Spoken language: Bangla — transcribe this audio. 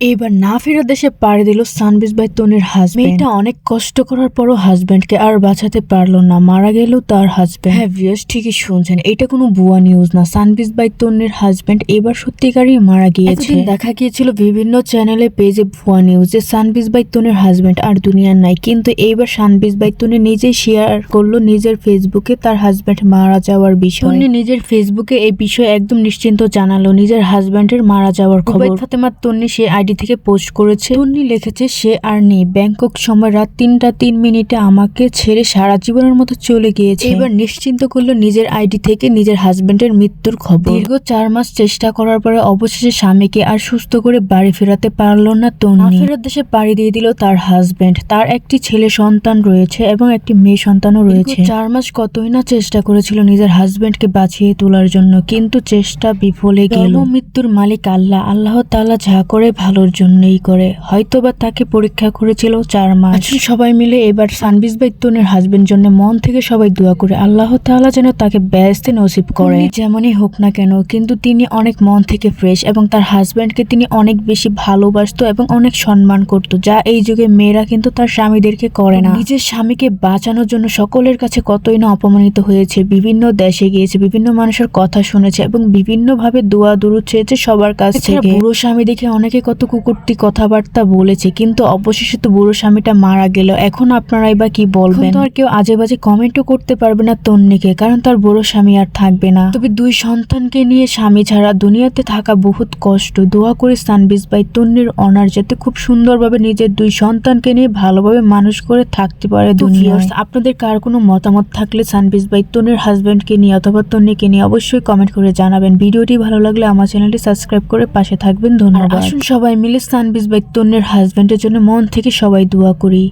এবার না ফেরা দেশে পাড়ি দিল সানবিজ বাই তনির হাজবেন্ড মেয়েটা অনেক কষ্ট করার পরও হাজবেন্ডকে আর বাঁচাতে পারল না মারা গেল তার হাজবেন্ড হ্যাঁ ভিউয়ার্স ঠিকই শুনছেন এটা কোনো ভুয়া নিউজ না। সানবিজ বাই তনির হাজবেন্ড এবার সত্যিকারই মারা গিয়েছে। দেখা গিয়েছিল বিভিন্ন চ্যানেলে পেজে ভুয়া নিউজ যে সানবিজ বাই তনির হাজবেন্ড আর দুনিয়ার নাই। কিন্তু এইবার সানবিজ বাই তনি নিজেই শেয়ার করল নিজের ফেসবুকে তার হাজবেন্ড মারা যাওয়ার বিষয়। নিজের ফেসবুকে এই বিষয়ে একদম নিশ্চিন্ত জানালো নিজের হাজবেন্ডের মারা যাওয়ার খবর। ফাতেমা তন্নি সে আইডি থেকে পোস্ট করেছে। তন্নি লিখেছে সে আর নেই। ব্যাংকক সময় রাত তিনটা তিন মিনিটে আমাকে ছেড়ে সারা জীবনের মতো চলে গিয়েছে। এবার নিশ্চিন্ত করল নিজের আইডি থেকে নিজের হাজবেন্ডের মৃত্যুর খবর। দীর্ঘ চার মাস চেষ্টা করার পরে অবশেষে স্বামীকে আর সুস্থ করে বাড়ি ফেরাতে পারল না তন্নি ফেরার দেশে পাড়ি দিয়ে দিল তার হাজবেন্ড। তার একটি ছেলে সন্তান রয়েছে এবং একটি মেয়ে সন্তানও রয়েছে। চার মাস কতই না চেষ্টা করেছিল নিজের হাজবেন্ডকে বাঁচিয়ে তোলার জন্য কিন্তু চেষ্টা বিফলে গেল। মৃত্যুর মালিক আল্লাহ? আল্লাহ তাআলা যা করে ভালোর জন্যই করে। হয়তোবা তাকে পরীক্ষা করেছিল চার মাস। সবাই মিলে এবার সানবিজ বাইতনের হাজবেন্ড জন্য মন থেকে সবাই দোয়া করে আল্লাহ তাআলা যেন তাকে ব্যস্তে নসিব করে। যেমনই হোক না কেন কিন্তু তিনি অনেক মন থেকে ফ্রেশ এবং তার হাজবেন্ডকে তিনি অনেক বেশি ভালোবাসতো এবং অনেক সম্মান করত যা এই যুগে মেয়েরা কিন্তু তার স্বামীদেরকে করে না। নিজের স্বামীকে বাঁচানোর জন্য সকলের কাছে কতই না অপমানিত হয়েছে বিভিন্ন দেশে গিয়েছে বিভিন্ন মানুষের কথা শুনেছে এবং বিভিন্নভাবে দোয়া দুরু চেয়েছে সবার কাছ থেকে। বুড়ো স্বামী দেখে অনেকে কত কুকুরটি কথাবার্তা বলেছে কিন্তু অবশেষে তো বুড়ো স্বামীটা মারা গেল। এখন আপনারাই বা কি বলবেন? তো আর কেউ আজে বাজে কমেন্টও করতে পারবে না তন্নিকে কারণ তার বুড়ো স্বামী আর থাকবে না। তবে দুই সন্তানকে নিয়ে স্বামী ছাড়া দুনিয়াতে থাকা বহুত কষ্ট। দোয়া করে সানবিজ বাই তন্নির অনার যাতে খুব সুন্দরভাবে নিজের দুই সন্তানকে নিয়ে ভালোভাবে মানুষ করে থাকতে পারে দুনিয়ায়। আপনাদের কার কোনো মতামত থাকলে সানবিজ বাই তন্নির হাজব্যান্ডকে নিয়ে অথবা তন্নিকে নিয়ে অবশ্যই কমেন্ট করে জানাবেন। ভিডিওটি ভালো লাগলে আমার চ্যানেলটি সাবস্ক্রাইব করে পাশে থাকবেন। ধন্যবাদ। আসুন সবাই মিলে সানবিজ বাই হাজব্যান্ডের জন্য মন থেকে সবাই দোয়া করি।